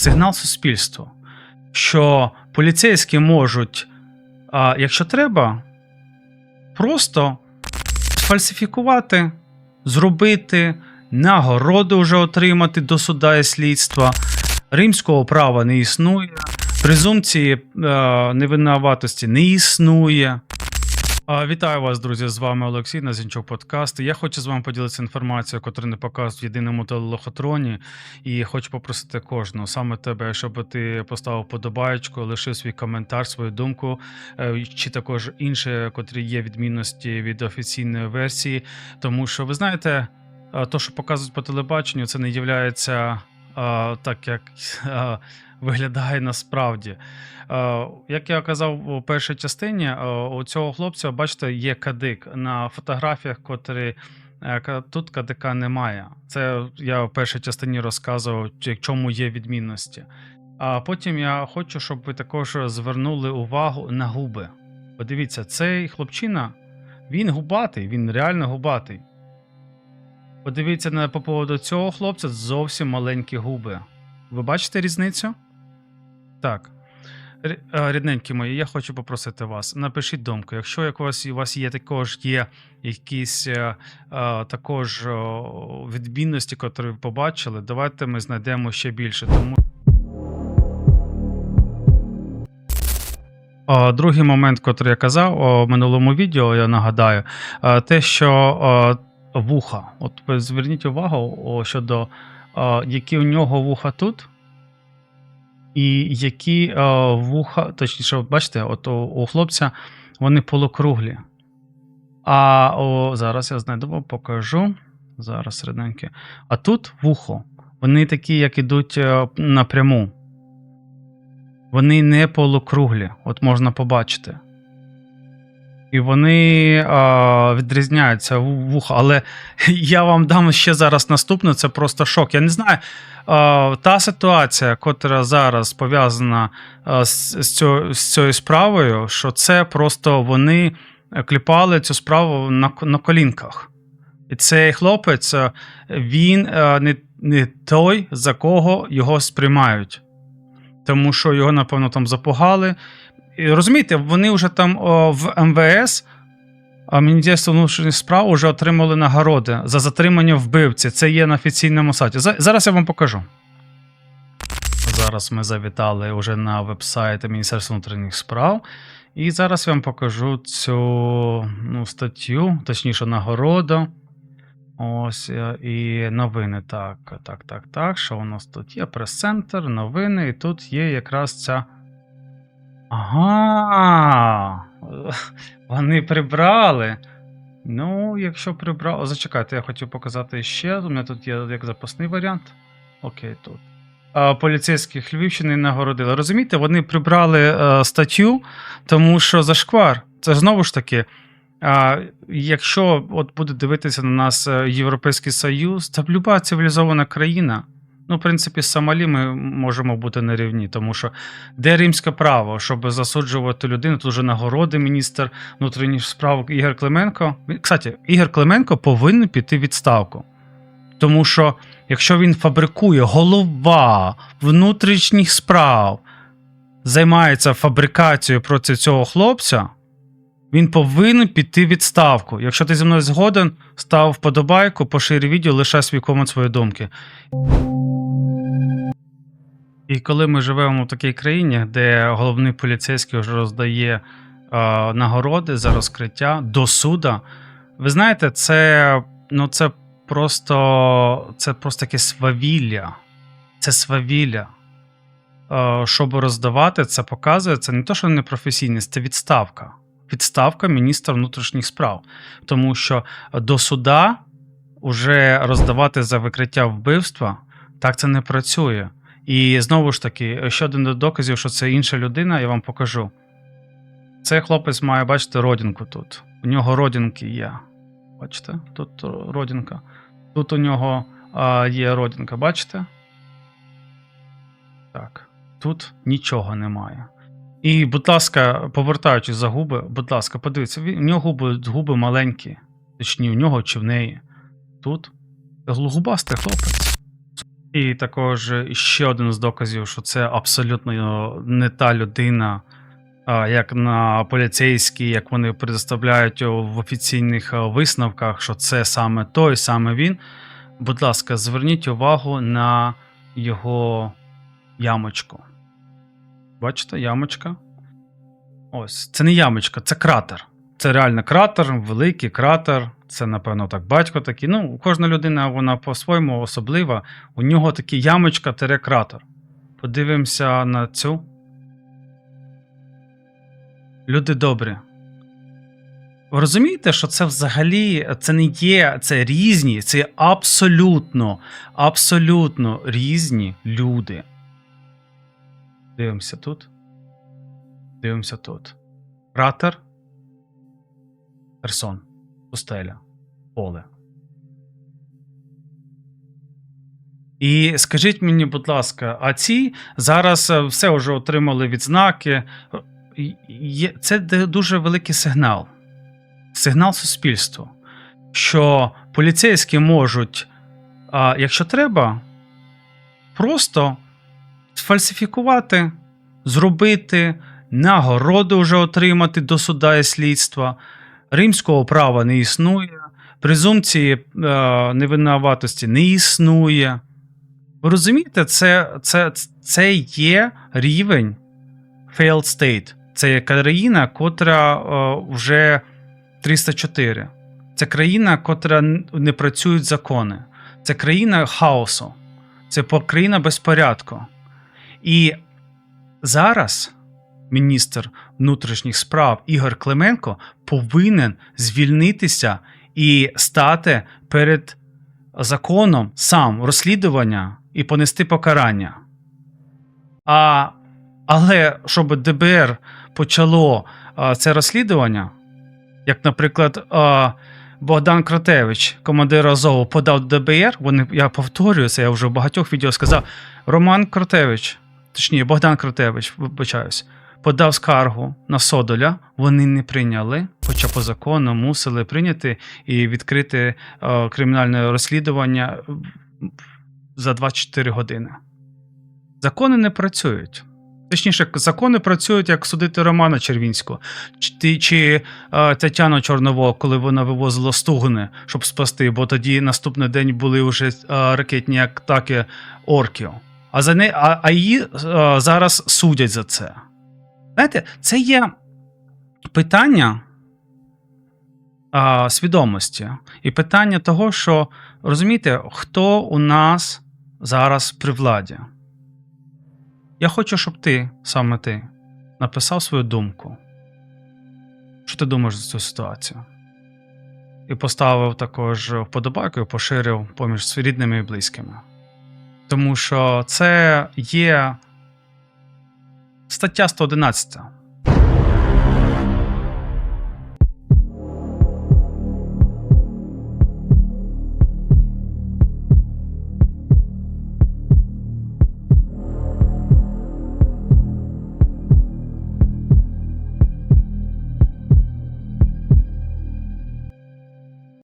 сигнал суспільству, що поліцейські можуть, а, якщо треба, просто сфальсифікувати, зробити, нагороду вже отримати до суда і слідства. Римського права не існує, презумпції е, невинуватості не існує. Вітаю вас, друзі! З вами Олексій на Зінчук Подкаст. Я хочу з вами поділитися інформацією, яку не показують в єдиному телелохотроні. І хочу попросити кожного, саме тебе, щоб ти поставив подобаєчку, лишив свій коментар, свою думку, е, чи також інше, котрі є відмінності від офіційної версії. Тому що ви знаєте, е, то, що показують по телебаченню, це не є так, як е, виглядає насправді. Е, Як я казав у першій частині, е, у цього хлопця, бачите, є кадик на фотографіях, котрі е, тут кадика немає. Це я в першій частині розказував, в чому є відмінності. А потім я хочу, щоб ви також звернули увагу на губи. Подивіться, цей хлопчина, він губатий, він реально губатий. Подивіться на по поводу цього хлопця зовсім маленькі губи. Ви бачите різницю? Так. Е, Рідненькі мої, я хочу попросити вас, напишіть думку. Якщо як у вас, є також є якісь е, е, також відмінності, які ви побачили, давайте ми знайдемо ще більше. Тому Другий момент, який я казав у минулому відео, я нагадаю, е, те, що вуха. От зверніть увагу щодо які у нього вуха тут, і які е, вуха, точніше, бачите, от у, у хлопця вони полукруглі. А о, зараз я знайду, покажу. Зараз середненьке. А тут вухо. Вони такі, як ідуть е, напряму. Вони не полукруглі, от можна побачити. І вони а, відрізняються ву- вуха. Але я вам дам ще зараз наступне, це просто шок. Я не знаю. А, та ситуація, котра зараз пов'язана з, з, цього, з цією справою, що це просто вони кліпали цю справу на, на колінках. І цей хлопець, він а, не, не той, за кого його сприймають тому що його, напевно, там запугали. Розумієте, вони вже там о, в МВС, а Міністерство внутрішніх справ вже отримали нагороди за затримання вбивці. Це є на офіційному сайті. Зараз я вам покажу. Зараз ми завітали вже на веб-сайт Міністерства внутрішніх справ. І зараз я вам покажу цю ну, статтю, точніше, нагороду. Ось е, і новини. Так, так, так, так. Що у нас тут є? Прес-центр, новини, і тут є якраз ця. Ага. Вони прибрали. Ну, якщо прибрали. Зачекайте, я хотів показати ще. У мене тут є як запасний варіант. Окей, тут. А, поліцейських Львівщини нагородили. Розумієте, вони прибрали е, статтю, тому що зашквар. Це знову ж таки. А, якщо от буде дивитися на нас е, Європейський Союз, та люба цивілізована країна, ну, в принципі, з Сомалі ми можемо бути на рівні, тому що де римське право, щоб засуджувати людину, тут вже нагороди міністр внутрішніх справ Ігор Клименко. Кстати, Ігор Клименко повинен піти відставку. Тому що якщо він фабрикує голова внутрішніх справ, займається фабрикацією проти цього хлопця, він повинен піти відставку. Якщо ти зі мною згоден, став вподобайку, поширюй відео, лишай свій комент свої думки. І коли ми живемо в такій країні, де головний поліцейський вже роздає е, нагороди за розкриття до суда, ви знаєте, це, ну, це просто це просто таке свавілля. Це свавілля. Е, щоб роздавати, це показує, це не те, що непрофесійність, це відставка відставка міністра внутрішніх справ, тому що до суда вже роздавати за викриття вбивства так це не працює. І знову ж таки, ще один з доказів, що це інша людина, я вам покажу. Цей хлопець має, бачите, родинку тут. У нього родинки є. Бачите, тут родинка. Тут у нього а, є родинка, бачите? Так, тут нічого немає. І, будь ласка, повертаючись за губи, будь ласка, подивіться, у нього губи, губи маленькі, точні, у нього чи в неї. Тут губастий хлопець. І також ще один з доказів, що це абсолютно не та людина, як на поліцейській, як вони представляють в офіційних висновках, що це саме той, саме він. Будь ласка, зверніть увагу на його ямочку. Бачите, ямочка? Ось, це не ямочка, це кратер. Це реально кратер, великий кратер. Це, напевно, так батько такий. Ну, кожна людина, вона по-своєму особлива. У нього такий ямочка тере кратер. Подивимося на цю. Люди добрі. Ви розумієте, що це взагалі це не є, це різні, це абсолютно, абсолютно різні люди. Дивимося тут. Дивимося тут. Кратер. Херсон. Пустеля. Поле. І скажіть мені, будь ласка, а ці зараз е, все вже отримали відзнаки. Е, Це дуже великий сигнал. Сигнал суспільству, що поліцейські можуть, а, якщо треба, просто сфальсифікувати, зробити, нагороду вже отримати до суда і слідства. Римського права не існує, презумпції е, невинуватості не існує. Ви розумієте, це, це, це є рівень failed state. Це є країна, котра е, вже 304. Це країна, котра не працюють закони. Це країна хаосу. Це країна безпорядку. І зараз міністр внутрішніх справ Ігор Клименко повинен звільнитися і стати перед законом сам розслідування і понести покарання. А, але щоб ДБР почало а, це розслідування, як, наприклад, а, Богдан Кротевич, командир Азову, подав ДБР. Вони, я повторюю це, я вже в багатьох відео сказав. Роман Кротевич, точніше, Богдан Кротевич, вибачаюсь, подав скаргу на Содоля. Вони не прийняли, хоча по закону мусили прийняти і відкрити е, кримінальне розслідування за 24 години. Закони не працюють. Точніше, закони працюють, як судити Романа Червінського чи, чи е, Тетяну Чорновол, коли вона вивозила стугни, щоб спасти, бо тоді наступний день були вже е, ракетні атаки орків. А, за не, а, а її е, зараз судять за це. Знаєте, це є питання а, свідомості і питання того, що розумієте, хто у нас зараз при владі. Я хочу, щоб ти, саме ти, написав свою думку. Що ти думаєш за цю ситуацію? І поставив також вподобайку і поширив поміж рідними і близькими. Тому що це є стаття 111